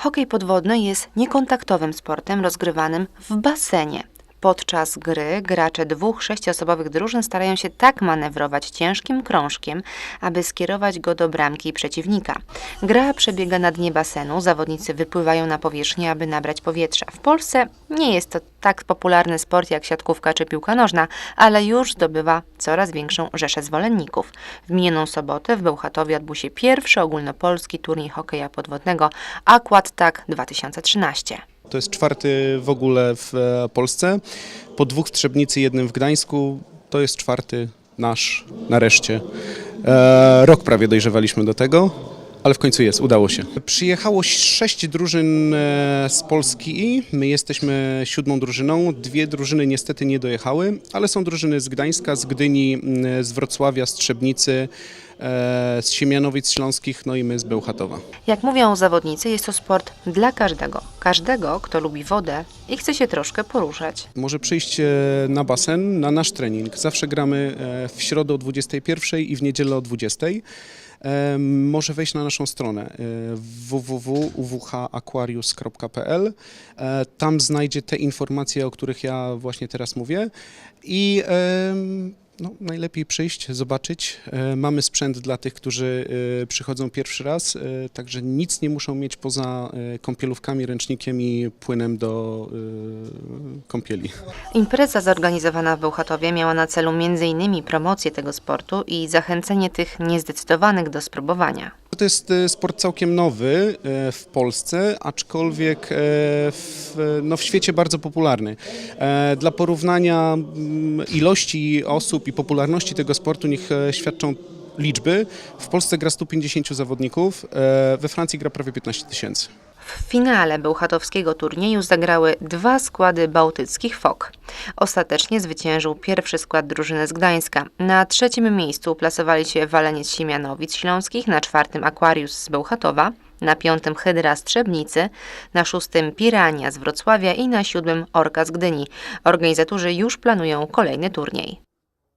Hokej podwodny jest niekontaktowym sportem rozgrywanym w basenie. Podczas gry gracze dwóch sześciosobowych drużyn starają się tak manewrować ciężkim krążkiem, aby skierować go do bramki przeciwnika. Gra przebiega na dnie basenu, zawodnicy wypływają na powierzchnię, aby nabrać powietrza. W Polsce nie jest to tak popularny sport jak siatkówka czy piłka nożna, ale już zdobywa coraz większą rzeszę zwolenników. W minioną sobotę w Bełchatowie odbył się pierwszy ogólnopolski turniej hokeja podwodnego Aquat Tak 2013. To jest czwarty w ogóle w e, Polsce. Po dwóch w Trzebnicy, jednym w Gdańsku. To jest czwarty nasz nareszcie. E, rok prawie dojrzewaliśmy do tego, ale w końcu jest, udało się. Przyjechało sześć drużyn e, z Polski. My jesteśmy siódmą drużyną. Dwie drużyny niestety nie dojechały, ale są drużyny z Gdańska, z Gdyni, z Wrocławia, z Trzebnicy, e, z Siemianowic Śląskich, no i my z Bełchatowa. Jak mówią zawodnicy, jest to sport dla każdego. Każdego, kto lubi wodę i chce się troszkę poruszać. Może przyjść e, na basen, na nasz trening. Zawsze gramy w środę o 21 i w niedzielę o 20. Może wejść na naszą stronę e, www.uwhaquarius.pl. E, Tam znajdzie te informacje, o których ja właśnie teraz mówię. I no, najlepiej przyjść, zobaczyć. E, Mamy sprzęt dla tych, którzy e, przychodzą pierwszy raz, e, także nic nie muszą mieć poza kąpielówkami, ręcznikiem i płynem do kąpieli. Impreza zorganizowana w Bełchatowie miała na celu m.in. promocję tego sportu i zachęcenie tych niezdecydowanych do spróbowania. To jest sport całkiem nowy w Polsce, aczkolwiek e, w, no w świecie bardzo popularny. E, Dla porównania mm, ilości osób i popularności tego sportu niech e, świadczą liczby. W Polsce gra 150 zawodników, e, we Francji gra prawie 15 tysięcy. W finale bełchatowskiego turnieju zagrały dwa składy bałtyckich FOK. Ostatecznie zwyciężył pierwszy skład drużyny z Gdańska. Na trzecim miejscu uplasowali się Waleniec Siemianowic Śląskich, na czwartym Aquarius z Bełchatowa, na piątym Hydra z Trzebnicy, na szóstym Pirania z Wrocławia i na siódmym Orka z Gdyni. Organizatorzy już planują kolejny turniej.